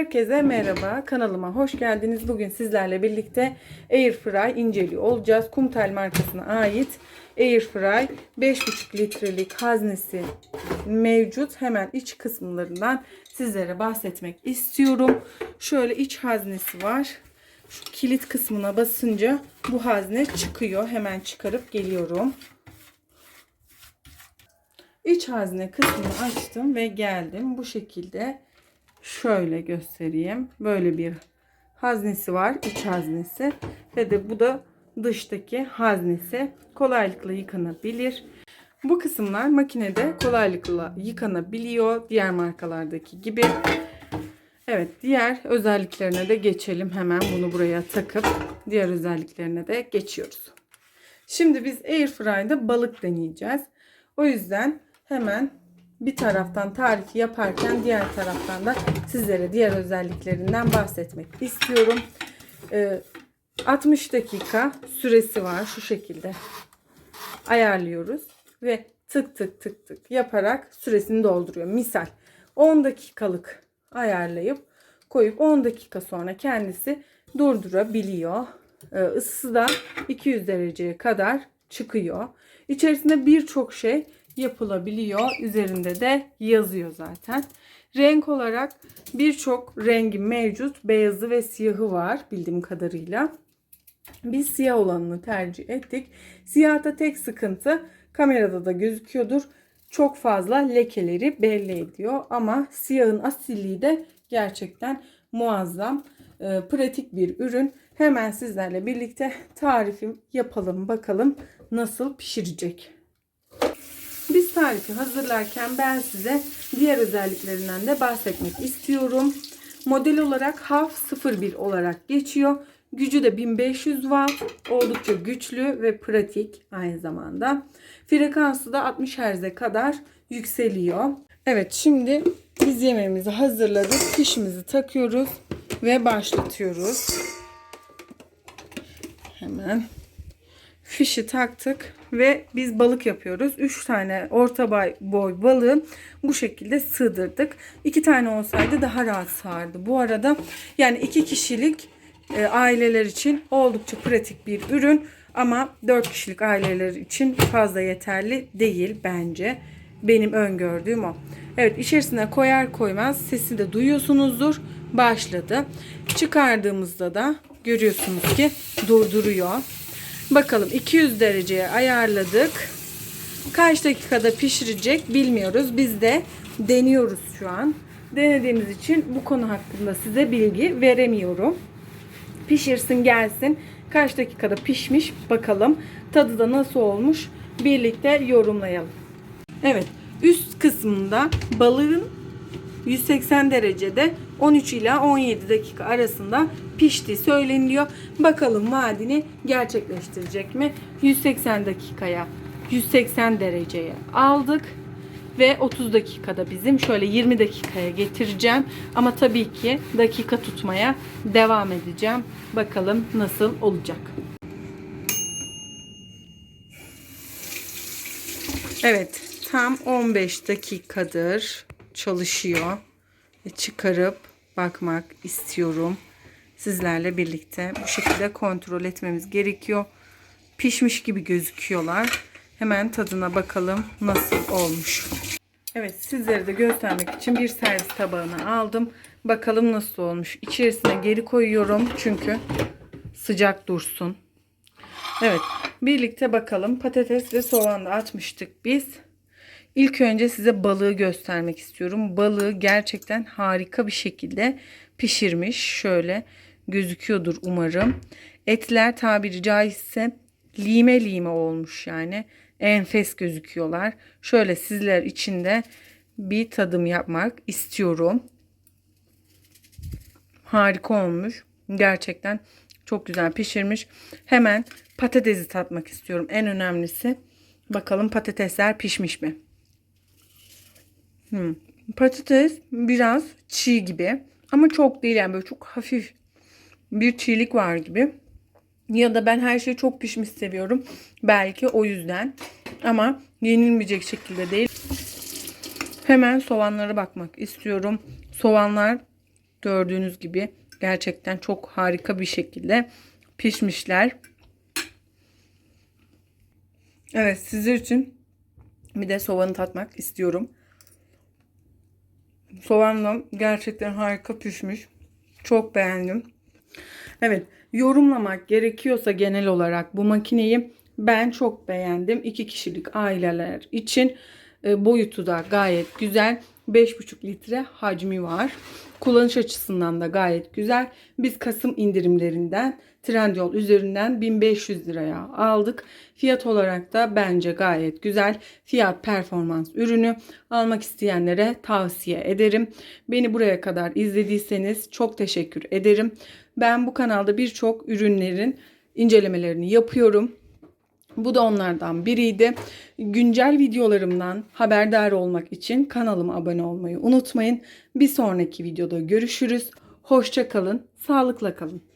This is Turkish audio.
Herkese merhaba. Kanalıma hoş geldiniz. Bugün sizlerle birlikte Airfry inceliyor olacağız. Kumtel markasına ait Airfry 5,5 litrelik haznesi mevcut. Hemen iç kısımlarından sizlere bahsetmek istiyorum. Şöyle iç haznesi var. Şu kilit kısmına basınca bu hazne çıkıyor. Hemen çıkarıp geliyorum. İç hazne kısmını açtım ve geldim. Bu şekilde şöyle göstereyim. Böyle bir haznesi var. iç haznesi. Ve de bu da dıştaki haznesi. Kolaylıkla yıkanabilir. Bu kısımlar makinede kolaylıkla yıkanabiliyor. Diğer markalardaki gibi. Evet diğer özelliklerine de geçelim. Hemen bunu buraya takıp diğer özelliklerine de geçiyoruz. Şimdi biz Airfry'da balık deneyeceğiz. O yüzden hemen bir taraftan tarifi yaparken diğer taraftan da sizlere diğer özelliklerinden bahsetmek istiyorum. Ee, 60 dakika süresi var şu şekilde ayarlıyoruz ve tık tık tık tık yaparak süresini dolduruyor. Misal 10 dakikalık ayarlayıp koyup 10 dakika sonra kendisi durdurabiliyor. Ee, ısısı da 200 dereceye kadar çıkıyor. İçerisinde birçok şey yapılabiliyor. Üzerinde de yazıyor zaten. Renk olarak birçok rengi mevcut. Beyazı ve siyahı var bildiğim kadarıyla. Biz siyah olanını tercih ettik. Siyahta tek sıkıntı kamerada da gözüküyordur. Çok fazla lekeleri belli ediyor ama siyahın asilliği de gerçekten muazzam. E, pratik bir ürün. Hemen sizlerle birlikte tarifim yapalım bakalım nasıl pişirecek. Tarifi hazırlarken ben size diğer özelliklerinden de bahsetmek istiyorum. Model olarak HAF 01 olarak geçiyor. Gücü de 1500 watt. Oldukça güçlü ve pratik aynı zamanda. Frekansı da 60 Hz'e kadar yükseliyor. Evet şimdi biz yemeğimizi hazırladık. Fişimizi takıyoruz ve başlatıyoruz. Hemen fişi taktık ve biz balık yapıyoruz. 3 tane orta boy balığı bu şekilde sığdırdık. 2 tane olsaydı daha rahat sığardı. Bu arada yani 2 kişilik e, aileler için oldukça pratik bir ürün ama 4 kişilik aileler için fazla yeterli değil bence. Benim öngördüğüm o. Evet içerisine koyar koymaz sesi de duyuyorsunuzdur. Başladı. Çıkardığımızda da görüyorsunuz ki durduruyor. Bakalım 200 dereceye ayarladık. Kaç dakikada pişirecek bilmiyoruz. Biz de deniyoruz şu an. Denediğimiz için bu konu hakkında size bilgi veremiyorum. Pişirsin gelsin. Kaç dakikada pişmiş bakalım. Tadı da nasıl olmuş birlikte yorumlayalım. Evet üst kısmında balığın 180 derecede 13 ila 17 dakika arasında piştiği söyleniyor. Bakalım vaadini gerçekleştirecek mi? 180 dakikaya 180 dereceye aldık ve 30 dakikada bizim şöyle 20 dakikaya getireceğim. Ama tabii ki dakika tutmaya devam edeceğim. Bakalım nasıl olacak. Evet, tam 15 dakikadır çalışıyor. Ve çıkarıp bakmak istiyorum. Sizlerle birlikte bu şekilde kontrol etmemiz gerekiyor. Pişmiş gibi gözüküyorlar. Hemen tadına bakalım nasıl olmuş. Evet sizlere de göstermek için bir servis tabağına aldım. Bakalım nasıl olmuş. İçerisine geri koyuyorum çünkü sıcak dursun. Evet birlikte bakalım. Patates ve soğan da atmıştık biz. İlk önce size balığı göstermek istiyorum. Balığı gerçekten harika bir şekilde pişirmiş. Şöyle gözüküyordur umarım. Etler tabiri caizse lime lime olmuş yani. Enfes gözüküyorlar. Şöyle sizler için de bir tadım yapmak istiyorum. Harika olmuş. Gerçekten çok güzel pişirmiş. Hemen patatesi tatmak istiyorum. En önemlisi. Bakalım patatesler pişmiş mi? Hmm. Patates biraz çiğ gibi. Ama çok değil yani böyle çok hafif bir çiğlik var gibi. Ya da ben her şeyi çok pişmiş seviyorum. Belki o yüzden. Ama yenilmeyecek şekilde değil. Hemen soğanlara bakmak istiyorum. Soğanlar Gördüğünüz gibi gerçekten çok harika bir şekilde pişmişler. Evet sizler için bir de soğanı tatmak istiyorum. Soğanla gerçekten harika pişmiş. Çok beğendim. Evet yorumlamak gerekiyorsa genel olarak bu makineyi ben çok beğendim. 2 kişilik aileler için e, boyutu da gayet güzel. 5,5 litre hacmi var. Kullanış açısından da gayet güzel. Biz Kasım indirimlerinden Trendyol üzerinden 1500 liraya aldık. Fiyat olarak da bence gayet güzel. Fiyat performans ürünü almak isteyenlere tavsiye ederim. Beni buraya kadar izlediyseniz çok teşekkür ederim. Ben bu kanalda birçok ürünlerin incelemelerini yapıyorum. Bu da onlardan biriydi. Güncel videolarımdan haberdar olmak için kanalıma abone olmayı unutmayın. Bir sonraki videoda görüşürüz. Hoşça kalın, sağlıkla kalın.